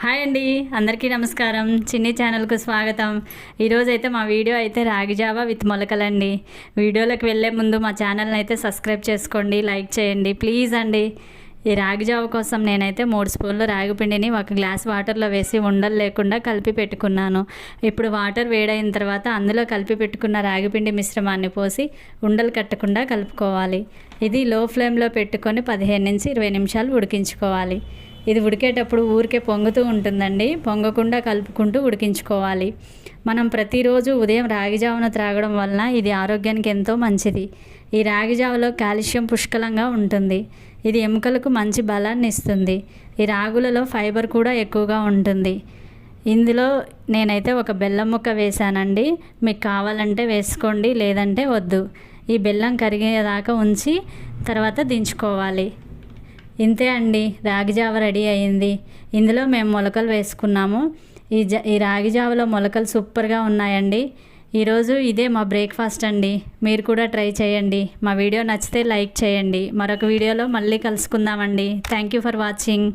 Hi అండి అందరికీ నమస్కారం. చిన్ని ఛానల్కు స్వాగతం. ఈరోజు అయితే మా వీడియో అయితే రాగి జావా విత్ మొలకలండి. వీడియోలకు వెళ్ళే ముందు మా ఛానల్ని అయితే సబ్స్క్రైబ్ చేసుకోండి లైక్ చేయండి. ప్లీజ్ అండి ఈ రాగి జావ కోసం నేనైతే మూడు స్పూన్లు రాగి పిండిని ఒక గ్లాస్ వాటర్లో వేసి ఉండలు లేకుండా కలిపి పెట్టుకున్నాను. ఇప్పుడు వాటర్ వేడైన తర్వాత అందులో కలిపి పెట్టుకున్న రాగిపిండి మిశ్రమాన్ని పోసి ఉండలు కట్టకుండా కలుపుకోవాలి. ఇది లో ఫ్లేమ్లో పెట్టుకొని పదిహేను నుంచి ఇరవై నిమిషాలు ఉడికించుకోవాలి. ఇది ఉడికేటప్పుడు ఊరికే పొంగుతూ ఉంటుందండి. పొంగకుండా కలుపుకుంటూ ఉడికించుకోవాలి. మనం ప్రతిరోజు ఉదయం రాగి జావను త్రాగడం వలన ఇది ఆరోగ్యానికి ఎంతో మంచిది. ఈ రాగి జావలో కాల్షియం పుష్కలంగా ఉంటుంది. ఇది ఎముకలకు మంచి బలాన్ని ఇస్తుంది. ఈ రాగులలో ఫైబర్ కూడా ఎక్కువగా ఉంటుంది. ఇందులో నేనైతే ఒక బెల్లం ముక్క వేసానండి మీకు కావాలంటే వేసుకోండి లేదంటే వద్దు. ఈ బెల్లం కరిగేదాకా ఉంచి తర్వాత దించుకోవాలి. ఇంతే అండి రాగి జావ రెడీ అయింది. ఇందులో మేము మొలకలు వేసుకున్నాము. ఈ జ ఈ రాగి జావలో మొలకలు సూపర్గా ఉన్నాయండి. ఈరోజు ఇదే మా బ్రేక్ఫాస్ట్ అండి. మీరు కూడా ట్రై చేయండి. మా వీడియో నచ్చితే లైక్ చేయండి. మరొక వీడియోలో మళ్ళీ కలుసుకుందామండి. Thank you for watching.